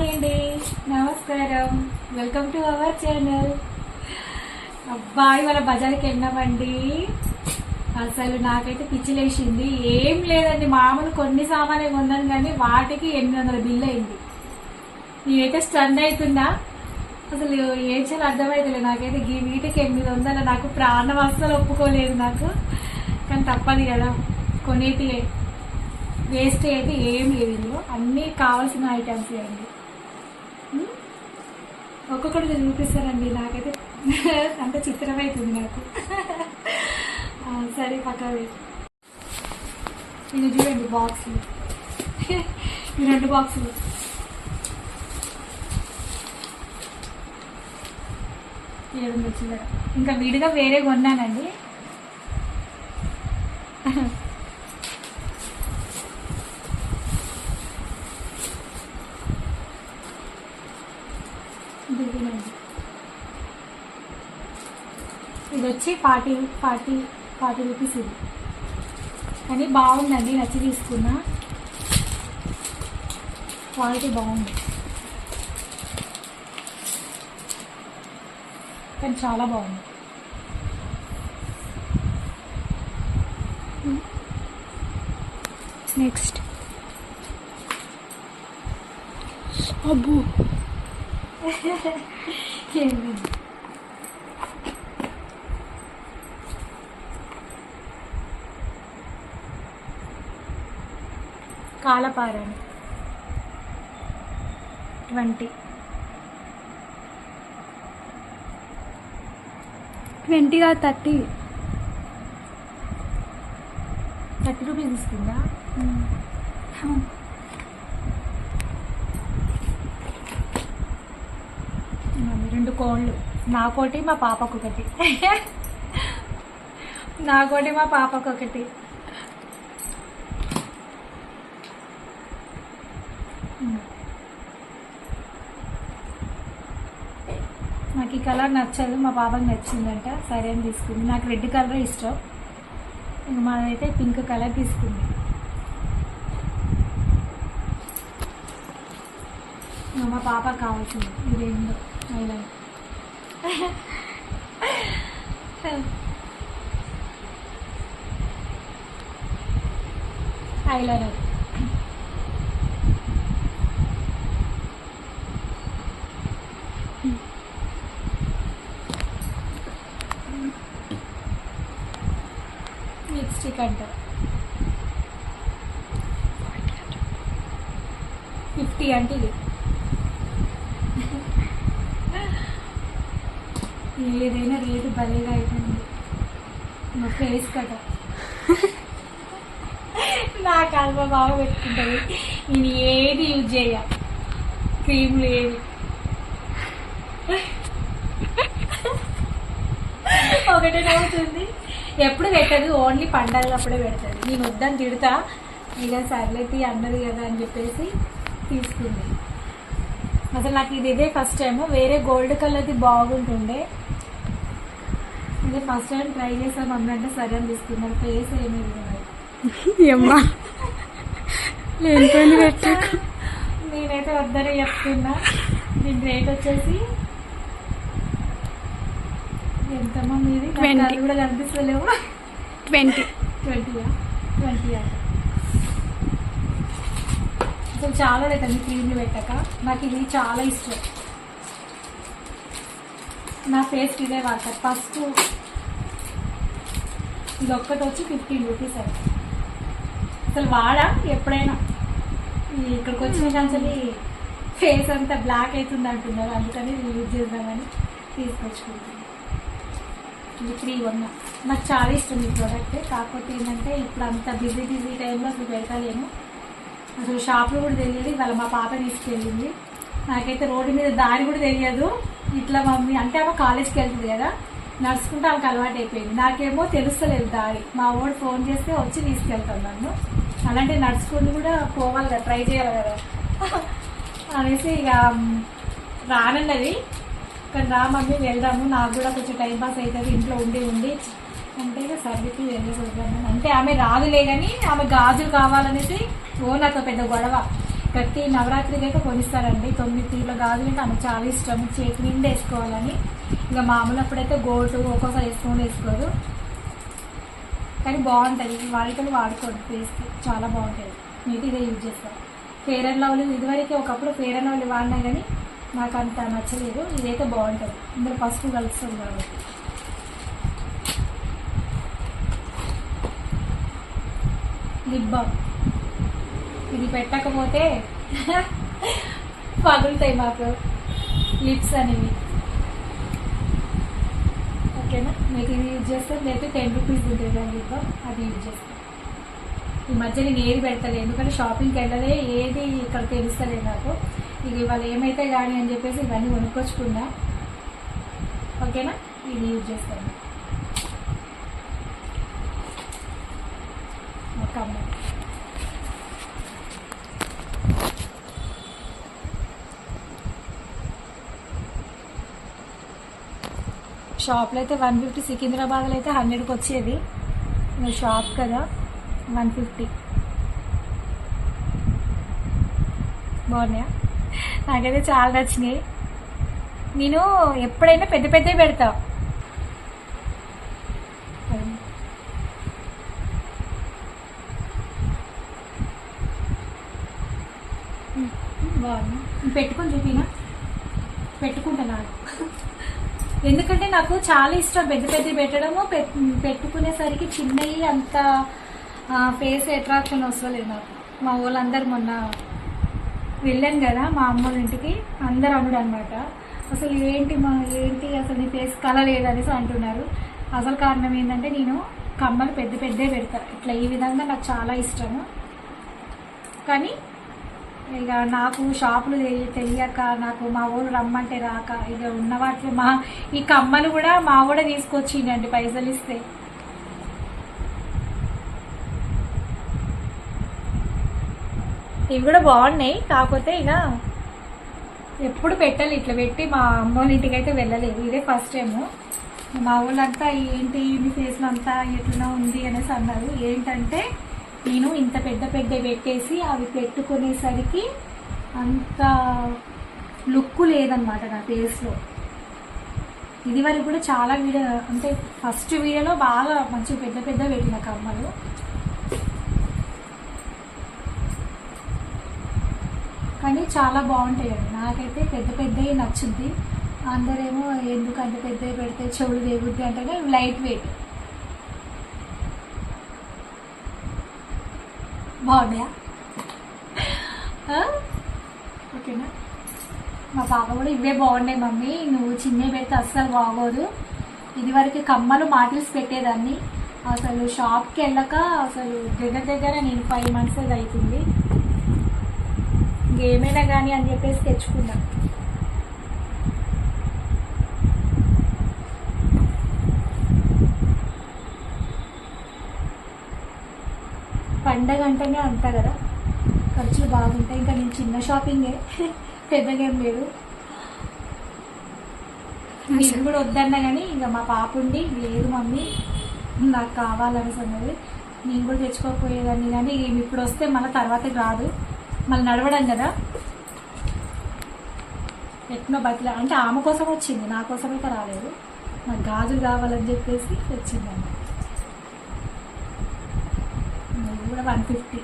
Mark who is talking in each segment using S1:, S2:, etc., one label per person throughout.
S1: Hi అండి. నమస్కారం. Welcome to our channel అబ్బాయి వాళ్ళ బజార్కి వెళ్ళామండి అసలు నాకైతే పిచ్చిలేసింది ఏం లేదండి మామూలు కొన్ని సామాన్లు కొన్నాను కానీ వాటికి ఎనిమిది వందల బిల్ అయింది. నేనైతే స్టన్ అవుతున్నా అసలు ఏం చేయాలో అర్థమైతలేదు. నాకైతే ఈ వీటికి ఎనిమిది వందలు నాకు ప్రాణం అస్సలు ఒప్పుకోలేదు నాకు. కానీ తప్పదు కదా కొనేటి వేస్ట్ అయితే ఏం లేదు ఇందులో. అన్నీ కావాల్సిన ఐటమ్స్ అండి. ఒక్కొక్కటి చూపిస్తారండి నాకైతే అంత చిత్రమైతుంది నాకు. సరే పక్క ఇది చూడండి బాక్సులు. ఈ రెండు బాక్సులు. ఏడు వందల ఇంకా విడిగా వేరే కొన్నానండి ఇదిగోనండి. ఇది వచ్చి ఫార్టీ ఫార్టీ ఫార్టీ రూపీస్ ఇది. కానీ బాగుందండి నచ్చి తీసుకున్నా. క్వాలిటీ బాగుంది. కానీ చాలా బాగుంది.
S2: నెక్స్ట్ అబ్బో
S1: ఏమి కాలపారని ట్వంటీ.
S2: ట్వంటీగా థర్టీ.
S1: థర్టీ రూపీస్ తీసుకుందా? రెండు కోళ్ళు. నాకోటి మా పాపకు ఒకటి. నాకోటి మా పాపకు ఒకటి. నాకు ఈ కలర్ నచ్చదు మా పాపకి నచ్చిందంట సరే అని తీసుకుంది. నాకు రెడ్ కలర్ ఇష్టం. ఇంక మాదైతే పింక్ కలర్ తీసుకుంది. మా పాప కావాల్సింది ఇది ఏందో ఐలైన్ ఐలైనర్ లిప్స్టిక్ అంటారు ఫిఫ్టీ అంటే ఇది ఏదైనా రేటు భలేగా అయిపోయింది. మా ఫేస్ కట నా కల్ప బాగా పెట్టుకుంటుంది. నేను ఏది యూజ్ చేయ. క్రీమ్ ఏవి. ఒకటే నవ్వుతుంది. ఎప్పుడు పెట్టదు ఓన్లీ పండగలప్పుడే పెడుతుంది. నేను వద్దని తిడతా. ఇక సర్లేతి అన్నది కదా అని చెప్పేసి తీసుకుంది. అసలు నాకు ఇది ఇదే ఫస్ట్ టైము వేరే గోల్డ్ కలర్ది బాగుంటుండే. ఇదే ఫస్ట్ టైం ట్రై చేసాం అంటే సరే అని తీసుకున్నారు. ఫేస్ ఏమీ
S2: పెట్టకు.
S1: నేనైతే వద్దనే చెప్తున్నా. దీని రేట్ వచ్చేసి ఎంతమ్మా మీది? నాకు
S2: 20.
S1: అది కూడా కనిపిస్తలేవు.
S2: ట్వంటీ.
S1: ట్వంటీయా ట్వంటీ అంట అసలు చాలా అవుతుంది క్రీమ్లు పెట్టక. నాకు ఇది చాలా ఇష్టం. నా ఫేస్కి ఇదే వాడతారు. ఫస్ట్ ఇది ఒక్కటి వచ్చి ఫిఫ్టీన్ రూపీస్ అది అసలు వాడా? ఎప్పుడైనా. ఇక్కడికి వచ్చిన కానీ ఫేస్ అంతా బ్లాక్ అవుతుంది అంటున్నారు. అందుకని యూజ్ చేద్దామని తీసుకొచ్చుకుంటున్నాను. ఇది త్రీ వన్ నాకు చాలా ఇష్టం ఈ ప్రోడక్ట్ కాకపోతే ఏంటంటే ఇప్పుడు అంత బిజీ బిజీ టైంలో అసలు పెడతలేను. అసలు షాప్లో కూడా తెలియదు. ఇవాళ మా పాప తీసుకెళ్ళింది. నాకైతే రోడ్డు మీద దారి కూడా తెలియదు. ఇట్లా మమ్మీ అంటే ఆమె కాలేజ్కి వెళ్తుంది కదా. నడుచుకుంటే ఆమెకు అలవాటు అయిపోయింది. నాకేమో తెలుస్తలేదు దారి. మా వాడు ఫోన్ చేస్తే వచ్చి తీసుకెళ్తాను నన్ను. అలాంటి నడుచుకుని కూడా పోవాలి కదా ట్రై చేయాలి కదా. అనేసి ఇక రానన్నది కానీ రా మమ్మీ వెళ్దాము. నాకు కూడా కొంచెం టైం పాస్ అవుతుంది. ఇంట్లో ఉండి ఉండి. అంటే ఇక సర్వీసులు వెళ్ళేసి అంటే ఆమె రాదులే కానీ ఆమె గాజులు కావాలనేసి ఓ నాతో పెద్ద గొడవ. ప్రతి నవరాత్రికి అయితే కొనిస్తారండి. తొమ్మిది తీర్లు కాదు అంటే ఆమె చాలా ఇష్టం. చేతి నిండా వేసుకోవాలని. ఇంకా మామూలు అప్పుడైతే గోల్డ్ ఒక్కోసారి వేసుకొని వేసుకోరు. కానీ బాగుంటుంది. వాడికలు వాడుకోండి పేస్ట్ చాలా బాగుంటుంది. మీకు ఇదే యూజ్ చేస్తాను ఫేర్ అండ్ లవ్లీ ఇదివరకు ఒకప్పుడు ఫేర్ అండ్ లవ్లీ వాడినా కానీ నాకు అంత నచ్చలేదు. ఇదైతే బాగుంటుంది. ఇందులో పసుపు కలుస్తుంది కాబట్టి. Lip balm. ఇది పెట్టకపోతే పగులుతాయి మాకు లిప్స్ అనేవి. ఓకేనా? మీకు ఇది యూజ్ చేస్తాను లేకపోతే టెన్ రూపీస్ ఉంటుంది దాని లిప్. అది యూజ్ చేస్తాను ఈ మధ్య నేను ఏది పెడతలేదు. ఎందుకంటే షాపింగ్కి వెళ్ళలే ఏది ఇక్కడ తెలుస్తలేదు నాకు. ఇది ఇవాళ ఏమైతే కానీ అని చెప్పేసి ఇవన్నీ కొనుక్కొచ్చుకున్నా. ఓకేనా? ఇది యూజ్ చేస్తాను. ఒక షాప్లో అయితే వన్ ఫిఫ్టీ సికింద్రాబాద్లో అయితే హండ్రెడ్కి వచ్చేది. ఇంకా షాప్ కదా వన్ ఫిఫ్టీ. బాగున్నాయా? నాకైతే చాలా నచ్చినాయి. నేను ఎప్పుడైనా పెద్ద పెద్దవి పెడతా బాగుంది నువ్వు పెట్టుకొని చూపినా పెట్టుకుంటా నాకు ఎందుకంటే నాకు చాలా ఇష్టం పెద్ద పెద్దవి పెట్టడము. పెట్టుకునేసరికి చిన్నవి అంత ఫేస్ అట్రాక్షన్ వస్తలేదు నాకు. మా వాళ్ళందరూ మొన్న వెళ్ళాను కదా మా అమ్మ ఇంటికి. అందరు అమ్ముడు అనమాట అసలు ఏంటి మా ఏంటి అసలు నీ ఫేస్ కల లేదనేసి అంటున్నారు. అసలు కారణం ఏంటంటే నేను కమ్మలు పెద్ద పెద్దే పెడతా. ఇట్లా ఈ విధంగా నాకు చాలా ఇష్టము. కానీ ఇక నాకు షాపులు తెలి- తెలియక నాకు మా ఊరు రమ్మంటే రాక ఇక ఉన్న వాటిలో మా ఈ కమ్మలు కూడా మా కూడా తీసుకొచ్చిండండి పైసలు ఇస్తే. ఇవి కూడా బాగున్నాయి కాకపోతే ఇక ఎప్పుడు పెట్టాలి ఇట్లా పెట్టి మా అమ్మ వాళ్ళ ఇంటికి అయితే వెళ్ళలేదు ఇదే ఫస్ట్ టైం మా వాళ్ళంతా ఏంటి మీ ఫేస్లో అంతా ఎట్లా ఉంది అనేసి అన్నారు. ఏంటంటే నేను ఇంత పెద్ద పెద్ద పెట్టేసి అవి పెట్టుకునేసరికి అంత లుక్ లేదనమాట నా ఫేస్లో. ఇది వరకు కూడా చాలా వీడియో అంటే ఫస్ట్ వీడియోలో బాగా మంచి పెద్ద పెద్ద పెట్టిన కమ్మలు. కానీ చాలా బాగుంటాయండి. నాకైతే పెద్ద పెద్దవి నచ్చుద్ది. అందరేమో ఎందుకు అంత పెద్దవి పెడితే చెవులు వేగుద్ది అంటే లైట్ వెయిట్. బాగున్నాయా? ఓకేనా? మా పాప కూడా ఇవే బాగున్నాయి మమ్మీ. నువ్వు చిన్నవి పెడితే అస్సలు బాగోదు. ఇదివరకు కమ్మలు మాటల్స్ పెట్టేదాన్ని. అసలు షాప్కి వెళ్ళక అసలు దగ్గర దగ్గర నేను ఫైవ్ మంత్స్ అది అవుతుంది ఇంకేమైనా కానీ అని చెప్పేసి తెచ్చుకున్నాను పండగ అంటేనే అంత కదా. ఖర్చులు బాగుంటాయి. ఇంకా నేను చిన్న షాపింగే పెద్దగా ఏం లేదు. నేను కూడా వద్దన్నా కానీ ఇంకా మా పాప ఉండి లేదు మమ్మీ నాకు కావాలని అన్నది నేను కూడా తెచ్చుకోకపోయేదాన్ని కానీ ఇప్పుడు వస్తే మళ్ళీ తర్వాత రాదు. మళ్ళీ నడవడం కదా. ఎట్నో బతిలా అంటే ఆమె కోసం వచ్చింది నా కోసం అయితే రాలేదు. నాకు గాజులు కావాలని చెప్పేసి తెచ్చిందండి ఇది కూడా వన్ ఫిఫ్టీ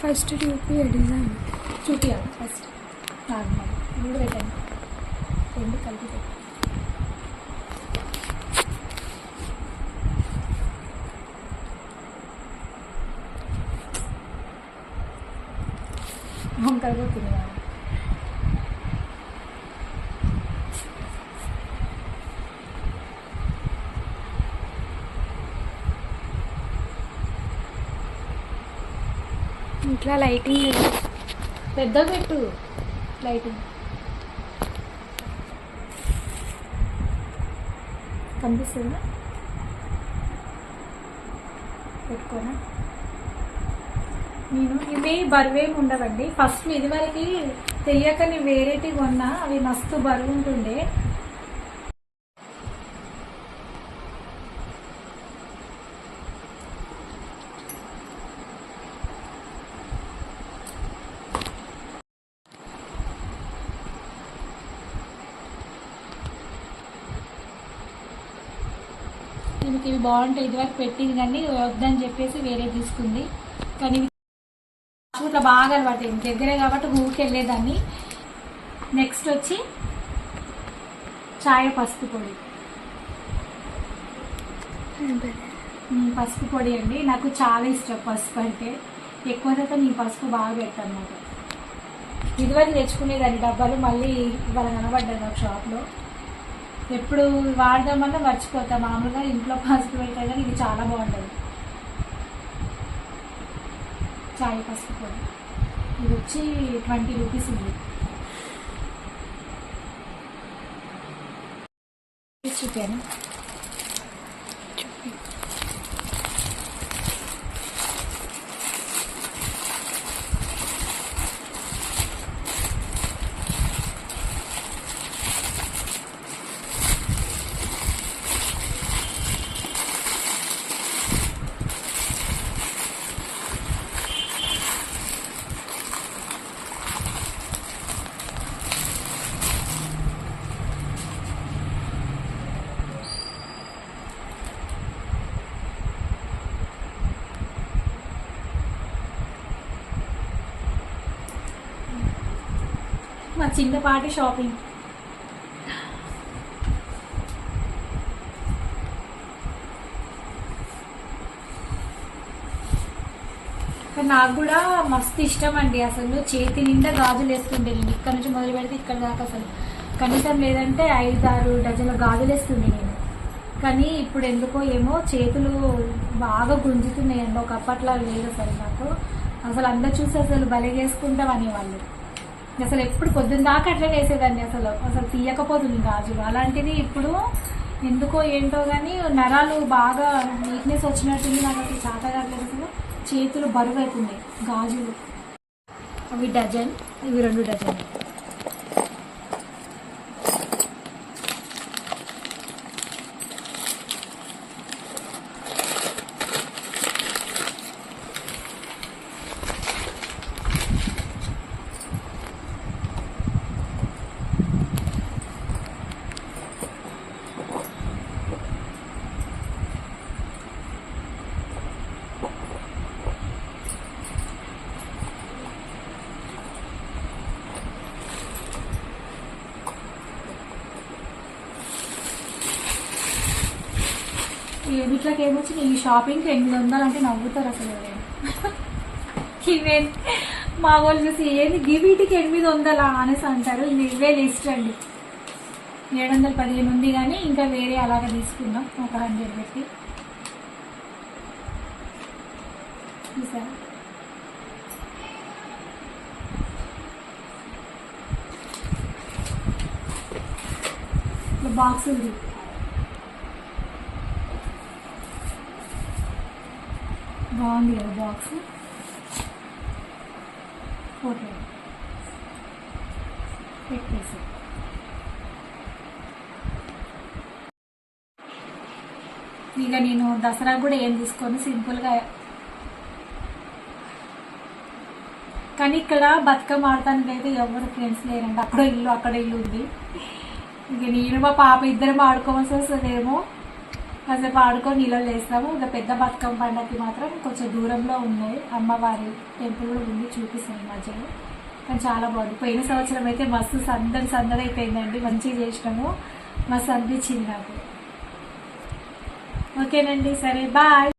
S2: ఫస్ట్ చూపి డిజైన్
S1: చూపించాలి ఫస్ట్ నార్మల్ ఇది కూడా పెట్టండి రెండు కలిపి పెట్టండి వంకాయ కూడా తినేయాలి
S2: ఇట్లా లైటింగ్
S1: పెద్ద పెట్టు లైటింగ్. కనిపిస్తుందా? పెట్టుకోనా? నేను ఇవి బరువేమి ఉండవండి. ఫస్ట్ ఇదివరకు తెలియక నేను వేరేటివి కొన్నా అవి మస్తు బరువు ఉంటుండే. బాగుంటుంది ఇది వరకు ఇదివరకు పెట్టింది కానీ వద్దని చెప్పేసి వేరే తీసుకుంది. కానీ ఇవి ఇట్లా బాగా అలవాటు అయింది. దగ్గరే కాబట్టి ఊరికి వెళ్ళేదాన్ని. నెక్స్ట్ వచ్చి చాయ్ పసుపు పొడి. పసుపు పొడి అండి. నాకు చాలా ఇష్టం పసుపు అంటే. ఎక్కువ శాతం ఈ పసుపు బాగా పెడతాను అనమాట ఇదివరకు తెచ్చుకునేదాన్ని డబ్బాలు మళ్ళీ ఇవాళ కనబడ్డాను నాకు షాప్లో ఎప్పుడు వాడదామన్నా మర్చిపోతా. మామూలుగా ఇంట్లో పసుపు పెడతా కానీ ఇది చాలా బాగుంటుంది. చాయ్ పసుపు పొడి. ఇది వచ్చి ట్వంటీ రూపీస్ ఉంది చూపాను మా చిన్నపాటి షాపింగ్. నాకు కూడా మస్తు ఇష్టం అండి అసలు చేతి నిండా గాజులు వేస్తుండే. నేను ఇక్కడ నుంచి మొదలు పెడితే ఇక్కడ దాకా అసలు కనీసం లేదంటే ఐదు ఆరు డజన్ల గాజులు వేస్తుండే నేను. కానీ ఇప్పుడు ఎందుకో ఏమో చేతులు బాగా గుంజుతున్నాయండి ఒక అప్పట్లా లేదు అసలు నాకు. అసలు అందరు చూసి అసలు బలిగేసుకుంటాం అనేవాళ్ళు. అసలు ఎప్పుడు పొద్దున్న దాకా అట్లా వేసేదాన్ని అసలు. అసలు తీయకపోతుంది గాజులు అలాంటిది ఇప్పుడు ఎందుకో ఏంటో కానీ నరాలు బాగా నీట్నెస్ వచ్చినట్టుంది నాకు అసలు చేత కావట్లేదు అసలు. చేతులు బరువు అవుతున్నాయి గాజులు. అవి డజన్ ఇవి రెండు డజన్ వీటిలోకి ఏమొచ్చి ఈ షాపింగ్కి ఎనిమిది వందలు అంటే నవ్వుతారు అసలు ఎవరైనా. ఇవే మా వాళ్ళు చూసి ఏంది గివీటికి ఎనిమిది వందలా? అనేసి అంటారు. ఇంక ఇవే లిస్ట్ అండి. ఏడు వందల పదిహేను ఉంది కానీ ఇంకా వేరే అలాగే తీసుకుందాం. ఒక హండ్రెడ్ పెట్టి. చూసారా? ఇట్లా బాక్స్ ఉంది బాగుంది కదా బాక్స్? ఫోటో పెట్టేసి ఇక నేను దసరా కూడా ఏం తీసుకొని సింపుల్గా కానీ ఇక్కడ బతుకమ్మ ఆడటానికి అయితే ఎవరు ఫ్రెండ్స్ లేరండి. అక్కడ ఇల్లు అక్కడ ఇల్లు ఉంది. ఇక నేను మా పాప ఇద్దరం ఆడుకోవాల్సి వస్తుందేమో. కాసేపు ఆడుకొని నీళ్ళలో వేస్తాము ఇంకా పెద్ద బతుకమ్మ పండగకి మాత్రం కొంచెం దూరంలో ఉన్నాయి అమ్మవారి టెంపుల్ కూడా ఉంది చూపిస్తాను మధ్యలో. కానీ చాలా బాగుంది. పోయిన సంవత్సరం అయితే మస్తు సందడి సందడి అయిపోయిందండి. మంచిగా చేసినాము. మస్తు అనిపించింది నాకు. ఓకేనండి. సరే బాయ్.